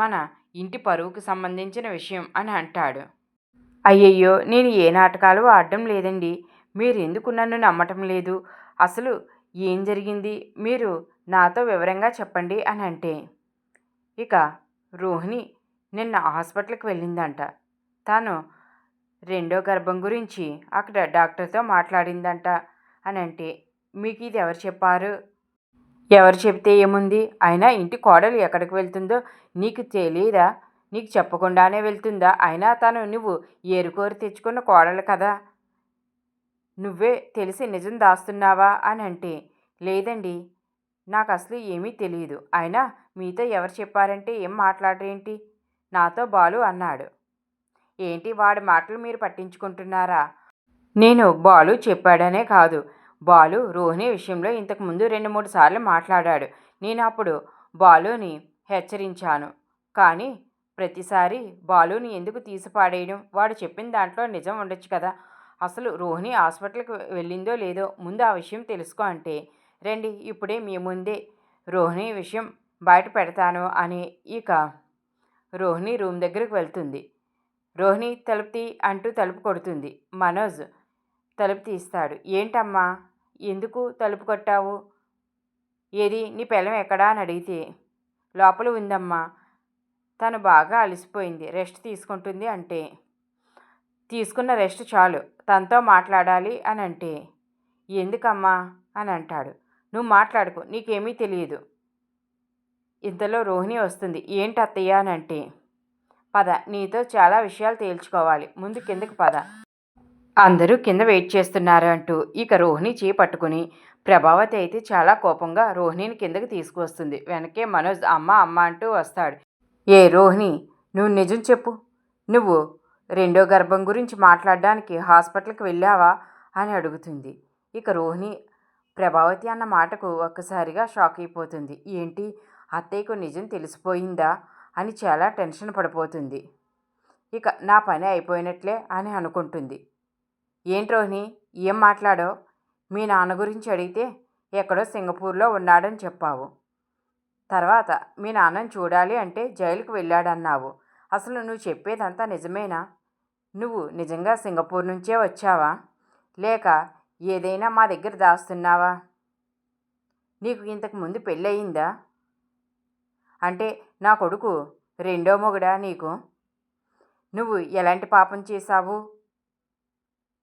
మన ఇంటి పరువుకు సంబంధించిన విషయం అని అంటాడు. అయ్యయ్యో నేను ఏ నాటకాలు ఆడడం లేదండి. మీరెందుకు నన్ను నమ్మటం లేదు? అసలు ఏం జరిగింది? మీరు నాతో వివరంగా చెప్పండి అని అంటే ఇక రోహిణి నిన్న హాస్పిటల్కి వెళ్ళిందంట. తాను రెండో గర్భం గురించి అక్కడ డాక్టర్తో మాట్లాడిందంట అని అంటే మీకు ఇది ఎవరు చెప్పారు? ఎవరు చెబితే ఏముంది? అయినా ఇంటి కోడలు ఎక్కడికి వెళ్తుందో నీకు తెలియదా నీకు చెప్పకుండానే వెళ్తుందా? అయినా తను నువ్వు ఏరుకోరు తెచ్చుకున్న కోడలు కదా? నువ్వే తెలిసి నిజం దాస్తున్నావా అని అంటే లేదండి నాకు అసలు ఏమీ తెలియదు అయినా మీతో ఎవరు చెప్పారంటే ఏం మాట్లాడరేంటి నాతో బాలు అన్నాడు. ఏంటి వాడి మాటలు మీరు పట్టించుకుంటున్నారా? నేను బాలు చెప్పాడనే కాదు. బాలు రోహిణి విషయంలో ఇంతకుముందు రెండు మూడు సార్లు మాట్లాడాడు. నేను అప్పుడు బాలుని హెచ్చరించాను. కానీ ప్రతిసారి బాలుని ఎందుకు తీసిపాడేయడం? వాడు చెప్పిన దాంట్లో నిజం ఉండొచ్చు కదా. అసలు రోహిణి హాస్పిటల్కి వెళ్ళిందో లేదో ముందు ఆ విషయం తెలుసుకో అంటే రండి ఇప్పుడే మీ ముందే రోహిణి విషయం బయట పెడతాను అని ఇక రోహిణి రూమ్ దగ్గరికి వెళ్తుంది. రోహిణి తలుపుతీ అంటూ తలుపు కొడుతుంది. మనోజ్ తలుపు తీస్తాడు. ఏంటమ్మా? ఎందుకు తలుపు కొట్టావు? ఏది? నీ పిల్లం ఎక్కడా? అని అడిగితే లోపల ఉందమ్మా. తను బాగా అలసిపోయింది. రెస్ట్ తీసుకుంటుంది అంటే తీసుకున్న రెస్ట్ చాలు. తనతో మాట్లాడాలి అని అంటే ఎందుకమ్మా? అని అంటాడు. నువ్వు మాట్లాడుకో. నీకేమీ తెలియదు. ఇంతలో రోహిణి వస్తుంది. ఏంటి అత్తయ్య అని అంటే పద. నీతో చాలా విషయాలు తేల్చుకోవాలి. ముందు కిందకి పద. అందరూ కింద వెయిట్ చేస్తున్నారు అంటూ ఇక రోహిణి చేయి పట్టుకుని ప్రభావతి అయితే చాలా కోపంగా రోహిణిని కిందకి తీసుకువస్తుంది. వెనకే మనోజ్ అమ్మ అమ్మ అంటూ వస్తాడు. ఏ రోహిణి నువ్వు నిజం చెప్పు. నువ్వు రెండో గర్భం గురించి మాట్లాడడానికి హాస్పిటల్కి వెళ్ళావా అని అడుగుతుంది. ఇక రోహిణి ప్రభావతి అన్న మాటకు ఒక్కసారిగా షాక్ అయిపోతుంది. ఏంటి అత్తయ్యకు నిజం తెలిసిపోయిందా అని చాలా టెన్షన్ పడిపోతుంది. ఇక నా పని అయిపోయినట్లే అని అనుకుంటుంది. ఏంటి రోహిణి ఏం మాట్లాడో మీ నాన్న గురించి అడిగితే ఎక్కడో సింగపూర్లో ఉన్నాడని చెప్పావు. తర్వాత మీ నాన్నని చూడాలి అంటే జైలుకు వెళ్ళాడన్నావు. అసలు నువ్వు చెప్పేదంతా నిజమేనా? నువ్వు నిజంగా సింగపూర్ నుంచే వచ్చావా? లేక ఏదైనా మా దగ్గర దాస్తున్నావా? నీకు ఇంతకు ముందు పెళ్ళయిందా? అంటే నా కొడుకు రెండో మొగుడా నీకు? నువ్వు ఎలాంటి పాపం చేశావు?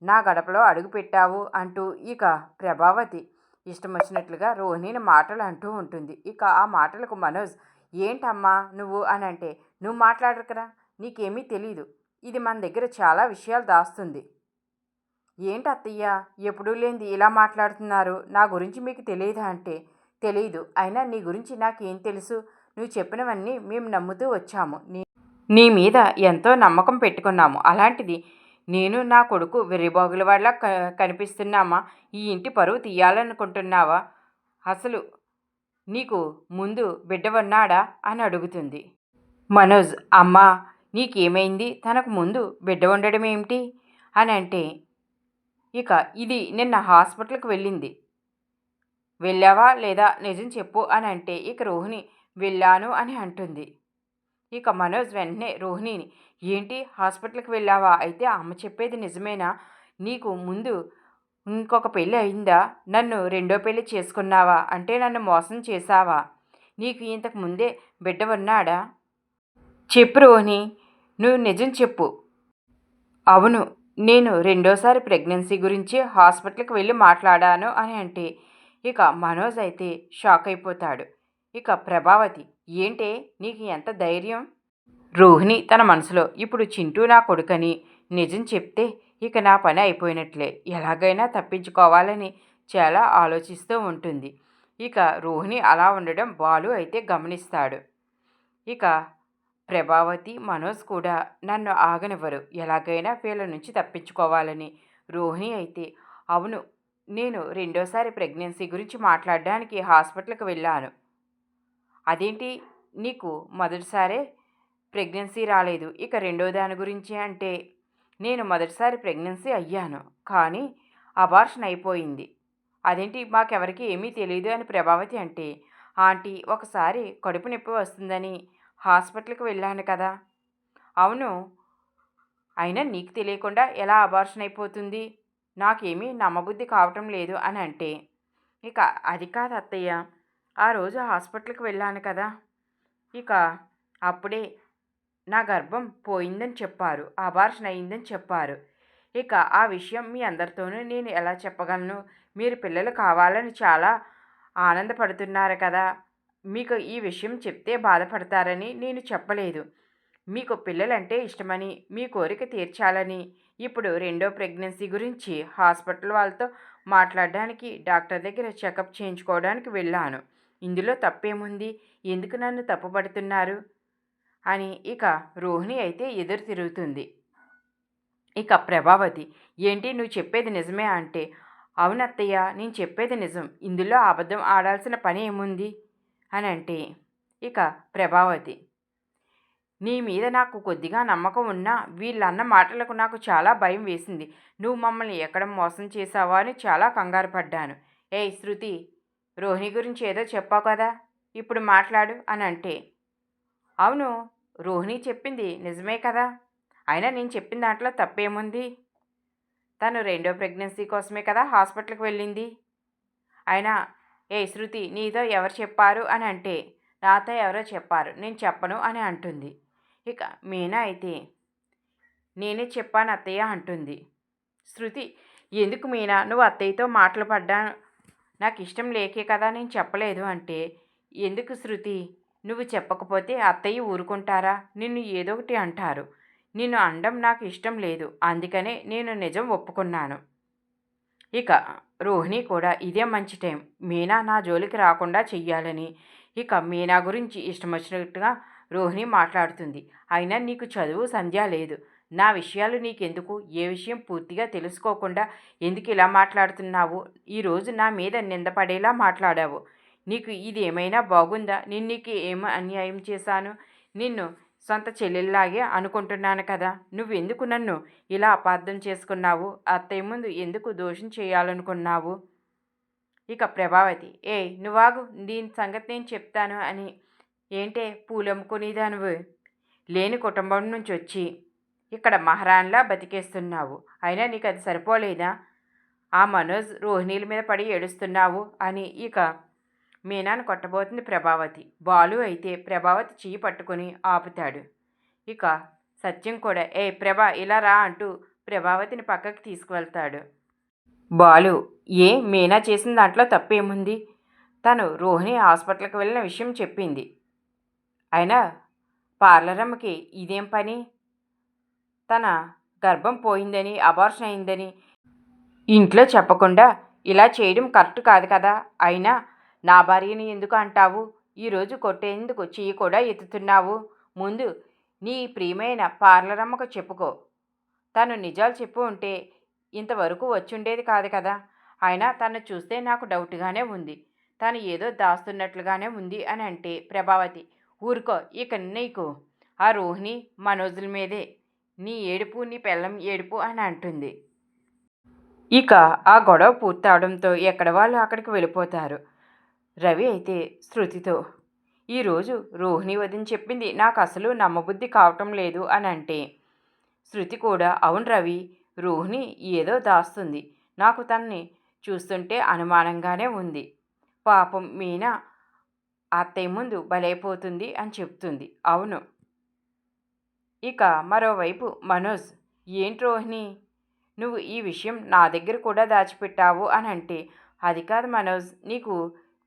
నా గడపలో అడుగు పెట్టావు అంటూ ఇక ప్రభావతి ఇష్టం వచ్చినట్లుగా రోహిణిని మాటలు అంటూ ఉంటుంది. ఇక ఆ మాటలకు మనోజ్ ఏంటమ్మా నువ్వు? అని అంటే నువ్వు మాట్లాడకరా నీకేమీ తెలీదు. ఇది మన దగ్గర చాలా విషయాలు దాస్తుంది. ఏంటి అత్తయ్య ఎప్పుడూ లేనిది ఇలా మాట్లాడుతున్నారు? నా గురించి మీకు తెలియదా? అంటే తెలియదు అయినా నీ గురించి నాకేం తెలుసు? నువ్వు చెప్పినవన్నీ మేము నమ్ముతూ వచ్చాము. నీ నీ మీద ఎంతో నమ్మకం పెట్టుకున్నాము. అలాంటిది నేను నా కొడుకు వెర్రిబాగుల వాళ్ళ క కనిపిస్తున్నామా? ఈ ఇంటి పరువు తీయాలనుకుంటున్నావా? అసలు నీకు ముందు బిడ్డ ఉన్నాడా అని అడుగుతుంది. మనోజ్ అమ్మా నీకేమైంది? తనకు ముందు బిడ్డ ఉండడం ఏమిటి అని అంటే ఇక ఇది నిన్న హాస్పిటల్కి వెళ్ళింది. వెళ్ళావా లేదా? నిజం చెప్పు అని అంటే ఇక రోహిణి వెళ్ళాను అని అంటుంది. ఇక మనోజ్ వెంటనే రోహిణిని ఏంటి హాస్పిటల్కి వెళ్ళావా? అయితే అమ్మ చెప్పేది నిజమేనా? నీకు ముందు ఇంకొక పెళ్ళి అయిందా? నన్ను రెండో పెళ్ళి చేసుకున్నావా? అంటే నన్ను మోసం చేశావా? నీకు ఇంతకు ముందే బిడ్డ ఉన్నాడా చెప్పు రోహిణి నువ్వు నిజం చెప్పు. అవును నేను రెండోసారి ప్రెగ్నెన్సీ గురించి హాస్పిటల్కి వెళ్ళి మాట్లాడాను అని అంటే ఇక మనోజ్ అయితే షాక్ అయిపోతాడు. ఇక ప్రభావతి ఏంటే నీకు ఎంత ధైర్యం? రోహిణి తన మనసులో ఇప్పుడు చింటూ నా కొడుకని నిజం చెప్తే ఇక నా పని అయిపోయినట్లే. ఎలాగైనా తప్పించుకోవాలని చాలా ఆలోచిస్తూ ఉంటుంది. ఇక రోహిణి అలా ఉండడం బాలు అయితే గమనిస్తాడు. ఇక ప్రభావతి మనోజ్ కూడా నన్ను ఆగనివ్వరు. ఎలాగైనా వీళ్ళ నుంచి తప్పించుకోవాలని. రోహిణి అయితే అవును నేను రెండోసారి ప్రెగ్నెన్సీ గురించి మాట్లాడడానికి హాస్పిటల్కి వెళ్ళాను. అదేంటి? నీకు మొదటిసారే ప్రెగ్నెన్సీ రాలేదు. ఇక రెండో దాని గురించి అంటే నేను మొదటిసారి ప్రెగ్నెన్సీ అయ్యాను కానీ అబార్షన్ అయిపోయింది. అదేంటి? మాకెవరికి ఏమీ తెలియదు అని ప్రభావతి అంటే ఆంటీ ఒకసారి కడుపు నొప్పి వస్తుందని హాస్పిటల్కి వెళ్ళాను కదా. అవును. అయినా నీకు తెలియకుండా ఎలా అబార్షన్ అయిపోతుంది? నాకేమీ నమ్మబుద్ధి కావటం లేదు అని అంటే ఇక అది కాదు అత్తయ్య. ఆ రోజు హాస్పిటల్కి వెళ్ళాను కదా! ఇక అప్పుడే నా గర్భం పోయిందని చెప్పారు అబార్షన్ అయిందని చెప్పారు. ఇక ఆ విషయం మీ అందరితోనూ నేను ఎలా చెప్పగలను? మీరు పిల్లలు కావాలని చాలా ఆనందపడుతున్నారు కదా! మీకు ఈ విషయం చెప్తే బాధపడతారని నేను చెప్పలేదు. మీకు పిల్లలంటే ఇష్టమని మీ కోరిక తీర్చాలని. ఇప్పుడు రెండో ప్రెగ్నెన్సీ గురించి హాస్పిటల్ వాళ్ళతో మాట్లాడడానికి డాక్టర్ దగ్గర చెకప్ చేయించుకోవడానికి వెళ్ళాను. ఇందులో తప్పేముంది? ఎందుకు నన్ను తప్పుపడుతున్నారు? అని ఇక రోహిణి అయితే ఎదురు తిరుగుతుంది. ఇక ప్రభావతి ఏంటి నువ్వు చెప్పేది నిజమే అంటే అవునత్తయ్య నేను చెప్పేది నిజం. ఇందులో అబద్ధం ఆడాల్సిన పని ఏముంది అని అంటే ఇక ప్రభావతి నీ మీద నాకు కొద్దిగా నమ్మకం ఉన్నా వీళ్ళన్న మాటలకు నాకు చాలా భయం వేసింది. నువ్వు మమ్మల్ని ఎక్కడ మోసం చేసావా అని చాలా కంగారు పడ్డాను. ఏ శృతి! రోహిణి గురించి ఏదో చెప్పావు కదా ఇప్పుడు మాట్లాడు అని అంటే అవును రోహిణి చెప్పింది నిజమే కదా అయినా నేను చెప్పిన దాంట్లో తప్పేముంది? తను రెండో ప్రెగ్నెన్సీ కోసమే కదా హాస్పిటల్కి వెళ్ళింది. అయినా ఏ శృతి నీతో ఎవరు చెప్పారు అని అంటే నాతో ఎవరో చెప్పారు నేను చెప్పను అని అంటుంది. ఇక మీనా అయితే నేనే చెప్పాను అత్తయ్య అంటుంది. శృతి ఎందుకు మీనా నువ్వు అత్తయ్యతో మాటలు పడ్డా నాకు ఇష్టం లేకే కదా నేను చెప్పలేదు అంటే ఎందుకు శృతి? నువ్వు చెప్పకపోతే అత్తయ్య ఊరుకుంటారా? నిన్ను ఏదో ఒకటి అంటారు. నిన్ను అండం నాకు ఇష్టం లేదు. అందుకనే నేను నిజం ఒప్పుకున్నాను. ఇక రోహిణి కూడా ఇదే మంచి టైం. మీనా నా జోలికి రాకుండా చెయ్యాలని. ఇక మీనా గురించి ఇష్టం వచ్చినట్టుగా రోహిణి మాట్లాడుతుంది. అయినా నీకు చదువు సంధ్య లేదు. నా విషయాలు నీకెందుకు? ఏ విషయం పూర్తిగా తెలుసుకోకుండా ఎందుకు ఇలా మాట్లాడుతున్నావు? ఈరోజు నా మీద నిందపడేలా మాట్లాడావు. నీకు ఇది ఏమైనా బాగుందా? నేను నీకు ఏం అన్యాయం చేశాను? నిన్ను సొంత చెల్లెల్లాగే అనుకుంటున్నాను కదా! నువ్వెందుకు నన్ను ఇలా అపార్థం చేసుకున్నావు? అత్తయ్య ముందు ఎందుకు దోషం చేయాలనుకున్నావు? ఇక ప్రభావతి ఏ నువ్వాగు దీని సంగతి నేను చెప్తాను అని ఏంటే పూలమ్ముకునేదానువు? లేని కుటుంబం నుంచి వచ్చి ఇక్కడ మహారాణిలా బతికేస్తున్నావు. అయినా నీకు అది సరిపోలేదా? ఆ మనోజ్ రోహిణీల మీద పడి ఏడుస్తున్నావు అని ఇక మీనాను కొట్టబోతుంది ప్రభావతి. బాలు అయితే ప్రభావతి చెయ్యి పట్టుకొని ఆపుతాడు. ఇక సత్యం కూడా ఏ ప్రభా ఇలా రా అంటూ ప్రభావతిని పక్కకి తీసుకువెళ్తాడు. బాలు ఏ మీనా చేసిన దాంట్లో తప్పేముంది తను రోహిణి హాస్పిటల్కి వెళ్ళిన విషయం చెప్పింది. అయినా పార్లరమ్మకి ఇదేం పని? తన గర్భం పోయిందని అబార్షన్ అయిందని ఇంట్లో చెప్పకుండా ఇలా చేయడం కరెక్ట్ కాదు కదా? అయినా నా భార్యని ఎందుకు అంటావు? ఈరోజు కొట్టేందుకు చెయ్యి కూడా ఎత్తుతున్నావు. ముందు నీ ప్రియమైన పార్లరమ్మకు చెప్పుకో. తను నిజాలు చెప్పు ఉంటే ఇంతవరకు వచ్చుండేది కాదు కదా? అయినా తను చూస్తే నాకు డౌట్గానే ఉంది. తను ఏదో దాస్తున్నట్లుగానే ఉంది అని అంటే ప్రభావతి ఊరుకో ఇక నీకు ఆ రోహిణి మనోజుల మీదే నీ ఏడుపు నీ పెళ్ళం ఏడుపు అని అంటుంది. ఇక ఆ గొడవ పూర్తవడంతో ఎక్కడ వాళ్ళు అక్కడికి వెళ్ళిపోతారు? రవి అయితే శృతితో ఈరోజు రోహిణి వదిన చెప్పింది నాకు అసలు నమ్మబుద్ధి కావటం లేదు అని అంటే శృతి కూడా అవును రవి రోహిణి ఏదో దాస్తుంది. నాకు తనని చూస్తుంటే అనుమానంగానే ఉంది. పాపం మీనా అత్తయ్య ముందు బలైపోతుంది అని చెప్తుంది. అవును ఇక మరోవైపు మనోజ్ ఏంటి రోహిణి నువ్వు ఈ విషయం నా దగ్గర కూడా దాచిపెట్టావు అని అంటే అది కాదు మనోజ్ నీకు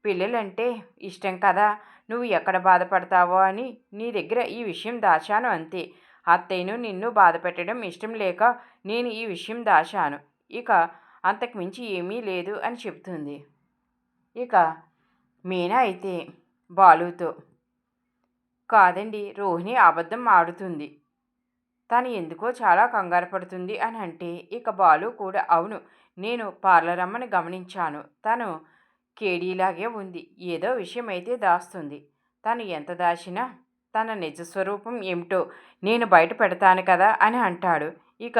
పిల్లలంటే ఇష్టం కదా నువ్వు ఎక్కడ బాధపడతావో అని నీ దగ్గర ఈ విషయం దాచాను అంతే. అత్తయ్యను నిన్ను బాధ పెట్టడం ఇష్టం లేక నేను ఈ విషయం దాచాను. ఇక అంతకు మించి ఏమీ లేదు అని చెప్తుంది ఇక మీనా అయితే బాలుతో కాదండి రోహిణి అబద్ధం ఆడుతుంది. తను ఎందుకో చాలా కంగారు పడుతుంది అని అంటే ఇక బాలు కూడా అవును నేను పార్లర్ అమ్మని గమనించాను. తను కేడీలాగే ఉంది. ఏదో విషయం అయితే దాస్తుంది. తను ఎంత దాచినా తన నిజస్వరూపం ఏమిటో నేను బయట పెడతాను కదా అని అంటాడు. ఇక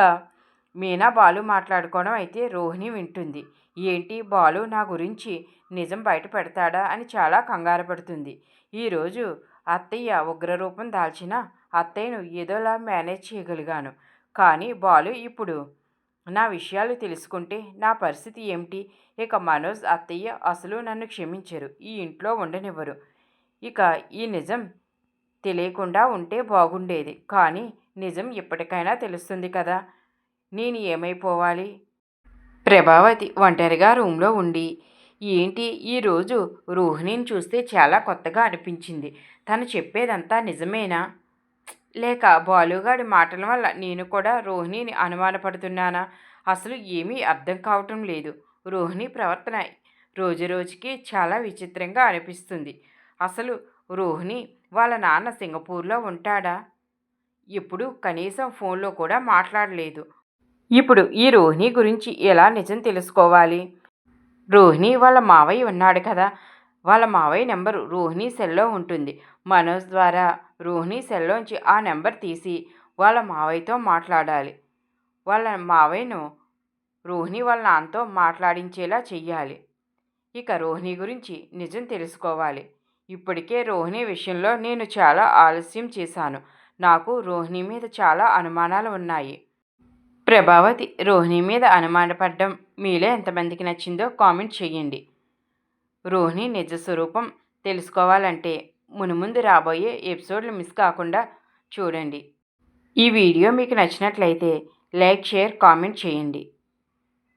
మీనా బాలు మాట్లాడుకోవడం అయితే రోహిణి వింటుంది. ఏంటి బాలు నా గురించి నిజం బయట పెడతాడా అని చాలా కంగారు పడుతుంది. ఈరోజు అత్తయ్య ఉగ్రరూపం దాల్చిన అత్తయ్యను ఏదోలా మేనేజ్ చేయగలిగాను. కానీ బాలు ఇప్పుడు నా విషయాలు తెలుసుకుంటే నా పరిస్థితి ఏమిటి? ఇక మనోజ్ అత్తయ్య అసలు నన్ను క్షమించరు. ఈ ఇంట్లో ఉండనివ్వరు. ఇక ఈ నిజం తెలియకుండా ఉంటే బాగుండేది. కానీ నిజం ఇప్పటికైనా తెలుస్తుంది కదా. నేను ఏమైపోవాలి? ప్రభావతి ఒంటరిగా రూమ్లో ఉండి ఏంటి ఈరోజు రోహిణిని చూస్తే చాలా కొత్తగా అనిపించింది. తను చెప్పేదంతా నిజమేనా? లేక బాలుగాడి మాటల వల్ల నేను కూడా రోహిణిని అనుమానపడుతున్నానా? అసలు ఏమీ అర్థం కావటం లేదు. రోహిణి ప్రవర్తన రోజు రోజుకి చాలా విచిత్రంగా అనిపిస్తుంది. అసలు రోహిణి వాళ్ళ నాన్న సింగపూర్లో ఉంటాడా? ఇప్పుడు కనీసం ఫోన్లో కూడా మాట్లాడలేదు. ఇప్పుడు ఈ రోహిణి గురించి ఎలా నిజం తెలుసుకోవాలి? రోహిణి వాళ్ళ మావయ్య ఉన్నాడు కదా వాళ్ళ మావయ్య నెంబరు రోహిణి సెల్లో ఉంటుంది. మనోజ్ ద్వారా రోహిణి సెల్లోంచి ఆ నెంబర్ తీసి వాళ్ళ మావయ్యతో మాట్లాడాలి. వాళ్ళ మావయ్యను రోహిణి వాళ్ళ నాన్నతో మాట్లాడించేలా చెయ్యాలి. ఇక రోహిణి గురించి నిజం తెలుసుకోవాలి. ఇప్పటికే రోహిణి విషయంలో నేను చాలా ఆలస్యం చేశాను. నాకు రోహిణి మీద చాలా అనుమానాలు ఉన్నాయి. ప్రభావతి రోహిణి మీద అనుమానపడ్డం మీలో ఎంతమందికి నచ్చిందో కామెంట్ చేయండి. రోహిణి నిజ స్వరూపం తెలుసుకోవాలంటే మునుముందు రాబోయే ఎపిసోడ్లు మిస్ కాకుండా చూడండి. ఈ వీడియో మీకు నచ్చినట్లయితే లైక్ షేర్ కామెంట్ చేయండి.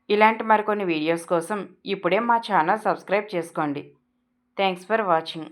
ఇలాంటి మరికొన్ని వీడియోస్ కోసం ఇప్పుడే మా ఛానల్ సబ్స్క్రైబ్ చేసుకోండి. Thanks for watching.